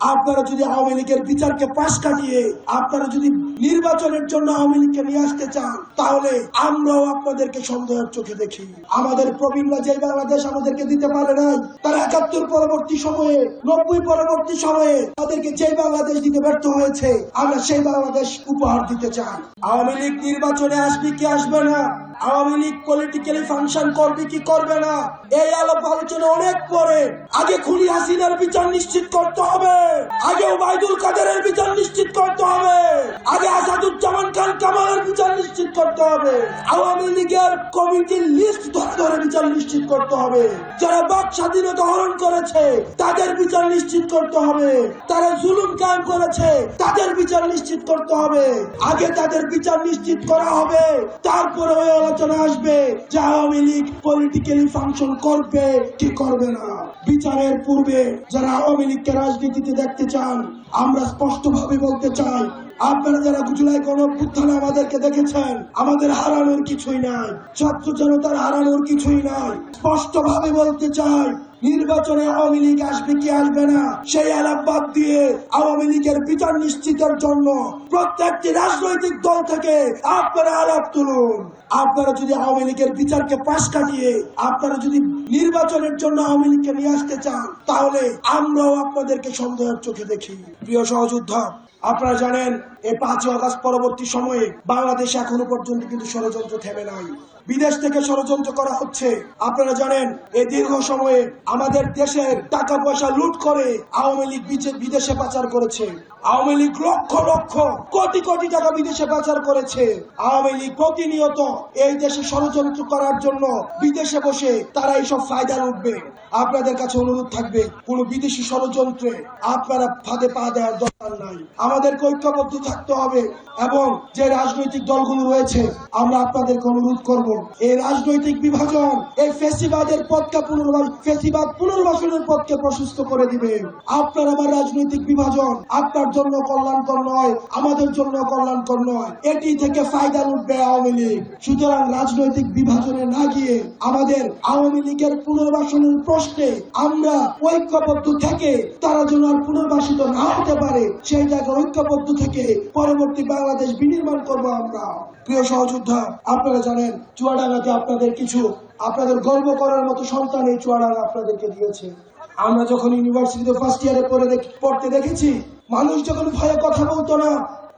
আপনারা যদি আওয়ামী লীগের বিচারকে পাশ কাটিয়ে আপনারা যদি নির্বাচনের জন্য আওয়ামী লীগকে নিয়ে আসতে চান, তাহলে আমরাও আপনাদেরকে সন্দেহের চোখে দেখি। আমাদের প্রবীণরা যে বাংলাদেশ আমাদেরকে দিতে পারে নাই, তারা একাত্তর পরবর্তী সময়ে, নব্বই পরবর্তী সময়ে তাদেরকে যে বাংলাদেশ দিতে ব্যর্থ হয়েছে, আমরা সেই বাংলাদেশ উপহার দিতে চাই। আওয়ামী লীগ নির্বাচনে আসবে কি আসবে না আওয়ামী লীগ পলিটিক্যালি ফাংশন করবে কি করবে না? এই আলাপ আলোচনা অনেক পরে। আগে খুনি হাসিনার বিচার নিশ্চিত করতে হবে। আগে ওবায়দুল কাদেরের বিচার নিশ্চিত করতে হবে। আগে আসাদুজ্জামান খান করতে হবে। আওয়ামী লীগের কমিটির লিস্ট ধরে ধরে বিচার নিশ্চিত করতে হবে। যারা বাক স্বাধীনতা হরণ করেছে, তাদের বিচার নিশ্চিত করতে হবে। তারা জুলুম কায়েম করেছে, তাদের বিচার নিশ্চিত করতে হবে। আগে তাদের বিচার নিশ্চিত করা হবে, তারপরে ওই আলোচনা আসবে যে আওয়ামী লীগ পলিটিক্যালি ফাংশন করবে, কি করবে না। বিচারের পূর্বে যারা আওয়ামী লীগকে রাজনীতিতে দেখতে চান, আমরা স্পষ্টভাবে বলতে চাই, আপনারা যারা জুলাই গণঅভ্যুত্থানে আমাদেরকে দেখেছেন, আমাদের হারানোর কিছুই নাই। ছাত্র জনতার হারানোর কিছুই নাই। স্পষ্ট ভাবে বলতে চাই, নির্বাচনে আওয়ামী লীগ আসবে কি আসবে না, সেই আলাপ বাদ দিয়ে আওয়ামী লীগের বিচার নিশ্চিতের জন্য প্রত্যেকটি রাজনৈতিক দল থেকে আপনারা আলাপ তুলুন। আপনারা যদি আওয়ামী লীগের বিচারকে পাশ কাটিয়ে, আপনারা যদি নির্বাচনের জন্য আওয়ামী লীগকে নিয়ে আসতে চান, তাহলে আমরাও আপনাদেরকে সন্দেহের চোখে দেখি। প্রিয় সহযোদ্ধা আপনারা জানেন, এই পাঁচই অগস্ট পরবর্তী সময়ে বাংলাদেশে এখনও পর্যন্ত কিন্তু ষড়যন্ত্র থেমে নাই। বিদেশ থেকে ষড়যন্ত্র করা হচ্ছে। আপনারা জানেন, এই দীর্ঘ সময়ে আমাদের দেশের টাকা পয়সা লুট করে আওয়ামী লীগ বিদেশে পাচার করেছে। আওয়ামী লীগ লক্ষ লক্ষ, কোটি কোটি টাকা বিদেশে পাচার করেছে। আওয়ামী লীগ প্রতিনিয়ত এই দেশে ষড়যন্ত্র করার জন্য বিদেশে বসে তারা এইসব ফায়দা লুটবে। আপনাদের কাছে অনুরোধ থাকবে, কোন বিদেশি ষড়যন্ত্রে আপনারা ফাঁদে পা দেওয়ার দরকার নাই। আমাদেরকে ঐক্যবদ্ধ থাকতে হবে এবং যে রাজনৈতিক দলগুলো রয়েছে, আমরা আপনাদেরকে অনুরোধ করব। এই রাজনৈতিক বিভাজন, এই ফেসিবাদের পথকে পুনর্বাস ফেসিবাদ পুনর্বাসনের পথকে প্রশস্ত করে দিবে। আপনার আমার রাজনৈতিক বিভাজন, আপনার জন্য কল্যাণকর নয়, আমাদের জন্য কল্যাণকর নয়। এটি থেকে ফায়দা লুটবে আওয়ামী লীগ। সুতরাং রাজনৈতিক বিভাজনে না গিয়ে আমাদের আওয়ামী লীগের পুনর্বাসনের প্রশ্নে আমরা ঐক্যবদ্ধ থেকে তারা যেন আর পুনর্বাসিত না হতে পারে, সেই জায়গায় ঐক্যবদ্ধ থেকে পরবর্তী বাংলাদেশ বিনির্মাণ করব আমরা। প্রিয় সহযোদ্ধা, আপনারা জানেন চুয়াডাঙ্গাতে আপনাদের কিছু, আপনাদের গর্ব করার মতো সন্তান এই চুয়াডাঙ্গা আপনাদেরকে দিয়েছে। আমরা যখন ইউনিভার্সিটিতে ফার্স্ট ইয়ারে পড়তে দেখেছি, মানুষ যখন ভয়ে কথা বলতো না,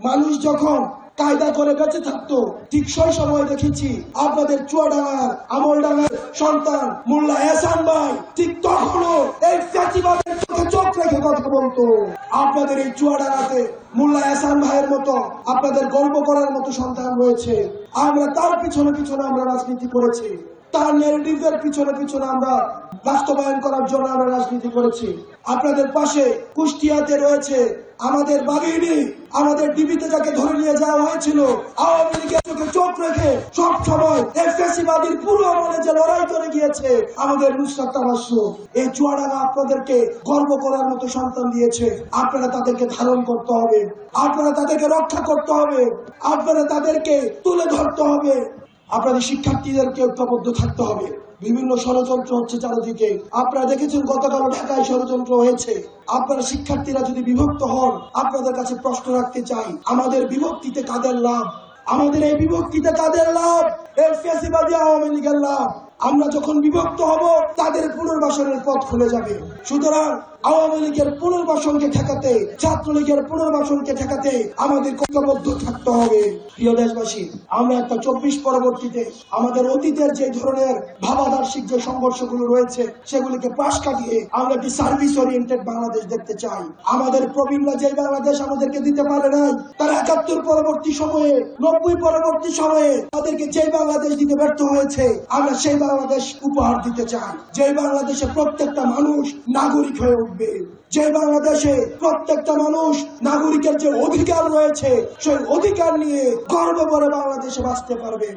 মানুষ যখন কায়দা করে বেঁচে থাকতো। ঠিক সেই সময় দেখেছি আপনাদের চুয়াডাঙ্গার আমলডাঙ্গার সন্তান মোল্লা এসান ভাই ঠিক তখনও এই ফ্যাসিবাদের চোখে চোখ রেখে কথা বলতো। আপনাদের এই চুয়াডাঙ্গাতে মোল্লা এহসান ভাইয়ের মতো আপনাদের গল্প করার মতো সন্তান রয়েছে। আমরা তার পিছনে পিছনে আমরা রাজনীতি করেছি। তার নেগেটিভের পিছনে পিছনে আমরা বাস্তবায়ন করার জন্য আমরা রাজনীতি করেছি। আপনাদের পাশে কুষ্টিয়াতে রয়েছে আমাদের বাগিনী আমাদের ডিবিতে যাকে ধরে নিয়ে যাওয়া হয়েছিল, আওয়ামী লীগের চোখে চোখ রেখে সব সময় এই ফ্যাসিবাদীর পুরো আমলে যে লড়াই করে গিয়েছে, আমাদের নুসরাত তাবাস্য এই চুয়াডাঙ্গা আপনাদেরকে গর্ব করার মতো সন্তান দিয়েছে। আপনারা তাদেরকে ধারণ করতে হবে, আপনারা তাদেরকে রক্ষা করতে হবে, আপনারা তাদেরকে তুলে ধরতে হবে। আপনাদের শিক্ষার্থীদেরকে ঐক্যবদ্ধ থাকতে হবে। বিভিন্ন ষড়যন্ত্র হচ্ছে চারিদিকে। আপনারা দেখেছেন গতকাল ঢাকায় ষড়যন্ত্র হয়েছে। আপনারা শিক্ষার্থীরা যদি বিভক্ত হন, আপনাদের কাছে প্রশ্ন রাখতে চাই, আমাদের বিভক্তিতে কাদের লাভ? আমাদের এই বিভক্তিতে কাদের লাভ? এর ফেসিবাদী আওয়ামী লীগের লাভ? আমরা যখন বিভক্ত হব, তাদের পুনর্বাসনের পথ খুলে যাবে। সুতরাং আওয়ামী লীগের পুনর্বাসনকে ঠেকাতে, ছাত্রলীগের পুনর্বাসনকে ঠেকাতে আমাদের ঐক্যবদ্ধ থাকতে হবে। প্রিয় দেশবাসী, আমরা একটা চব্বিশ পরবর্তীতে আমাদের অতীতের যে ধরনের ভাবাদার্শিক যে সংঘর্ষগুলো রয়েছে, সেগুলিকে পাশ কাটিয়ে আমরা একটি সার্ভিস ওরিয়েন্টেড বাংলাদেশ দেখতে চাই। আমাদের প্রবীণরা যে বাংলাদেশ আমাদেরকে দিতে পারে নাই, তারা একাত্তর পরবর্তী সময়ে, নব্বই পরবর্তী সময়ে তাদেরকে যে বাংলাদেশ দিতে ব্যর্থ হয়েছে, আমরা সেই বাংলাদেশ উপহার দিতে চান, যে বাংলাদেশে প্রত্যেকটা মানুষ নাগরিক হয়ে উঠবে, যে বাংলাদেশে প্রত্যেকটা মানুষ নাগরিকের যে অধিকার রয়েছে, সেই অধিকার নিয়ে গর্ব করে বাংলাদেশে বাঁচতে পারবে।